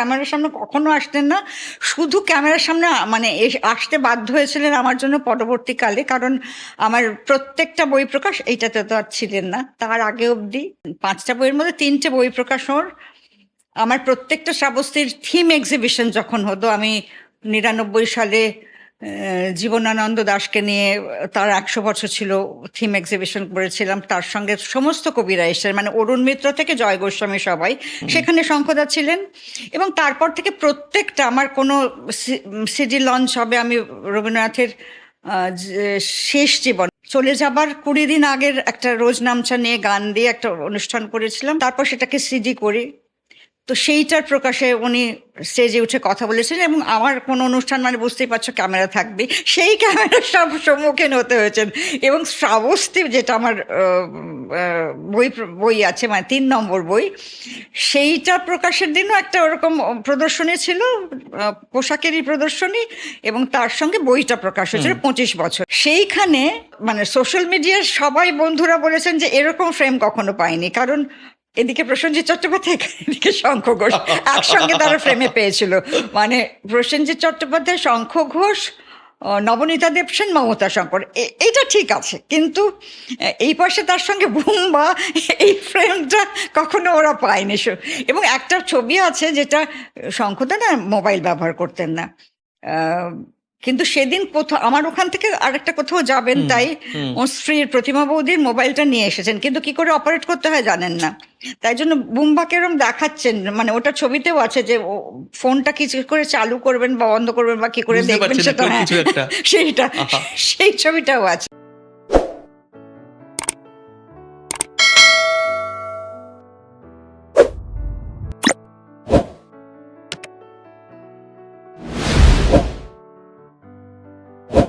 ক্যামেরার সামনে কখনো আসতেন না। শুধু ক্যামেরার সামনে মানে আসতে বাধ্য হয়েছিলেন আমার জন্য পরবর্তীকালে। কারণ আমার প্রত্যেকটা বই প্রকাশ এইটাতে তো আর ছিলেন না। তার আগে অবধি পাঁচটা বইয়ের মধ্যে তিনটে বই প্রকাশ ওর আমার প্রত্যেকটা শ্রাবস্তির থিম এক্সিবিশন যখন হতো, আমি নিরানব্বই সালে জীবনানন্দ দাশকে নিয়ে তার একশো বছর ছিল থিম এক্সিবিশন করেছিলাম। তার সঙ্গে সমস্ত কবিরা এসেছেন। মানে অরুণ মিত্র থেকে জয় গোস্বামী সবাই। সেখানে শঙ্খদা ছিলেন। এবং তারপর থেকে প্রত্যেকটা আমার কোনো সিডি লঞ্চ হবে আমি রবীন্দ্রনাথের শেষ জীবন। চলে যাবার কুড়ি দিন আগের একটা রোজ নামচা নিয়ে গান দিয়ে একটা অনুষ্ঠান করেছিলাম। তারপর সেটাকে সিডি করি। তো সেইটার প্রকাশে উনি স্টেজে উঠে কথা বলেছিলেন এবং আমার কোনো অনুষ্ঠান মানে বুঝতেই পারছ ক্যামেরা থাকবে সেই ক্যামেরার সব সম্মুখীন হতে হয়েছেন এবং শ্রাবস্তি যেটা আমার বই বই আছে মানে তিন নম্বর বই সেইটা প্রকাশের দিনও একটা ওরকম প্রদর্শনী ছিল পোশাকেরই প্রদর্শনী এবং তার সঙ্গে বইটা প্রকাশ হয়েছিল পঁচিশ বছর। সেইখানে মানে সোশ্যাল মিডিয়ার সবাই বন্ধুরা বলেছেন যে এরকম ফ্রেম কখনো পাইনি। কারণ এদিকে প্রসেনজিৎ চট্টোপাধ্যায়, এদিকে শঙ্খ ঘোষ একসঙ্গে তারা ফ্রেমে পেয়েছিল। মানে প্রসেনজিৎ চট্টোপাধ্যায়, শঙ্খ ঘোষ নবনীতা দেবসেন, মমতা শঙ্কর। এইটা ঠিক আছে, কিন্তু এই পাশে তার সঙ্গে বুম্বা, এই ফ্রেমটা কখনো ওরা পায়নি। এবং একটা ছবি আছে যেটা শঙ্খদা না মোবাইল ব্যবহার করতেন না। কিন্তু সেদিন কোথাও আমার ওখান থেকে আরেকটা কোথাও যাবেন তাই ওর স্ত্রীর প্রতিমা বৌদির মোবাইলটা নিয়ে এসেছেন। কিন্তু কি করে অপারেট করতে হয় জানেন না। তাই জন্য বুম্বাকে এরম দেখাচ্ছেন মানে ওটা ছবিতেও আছে যে ফোনটা কি করে চালু করবেন বা বন্ধ করবেন বা কি করে দেখবেন সেটা হ্যাঁ। সেইটা সেই ছবিটাও আছে।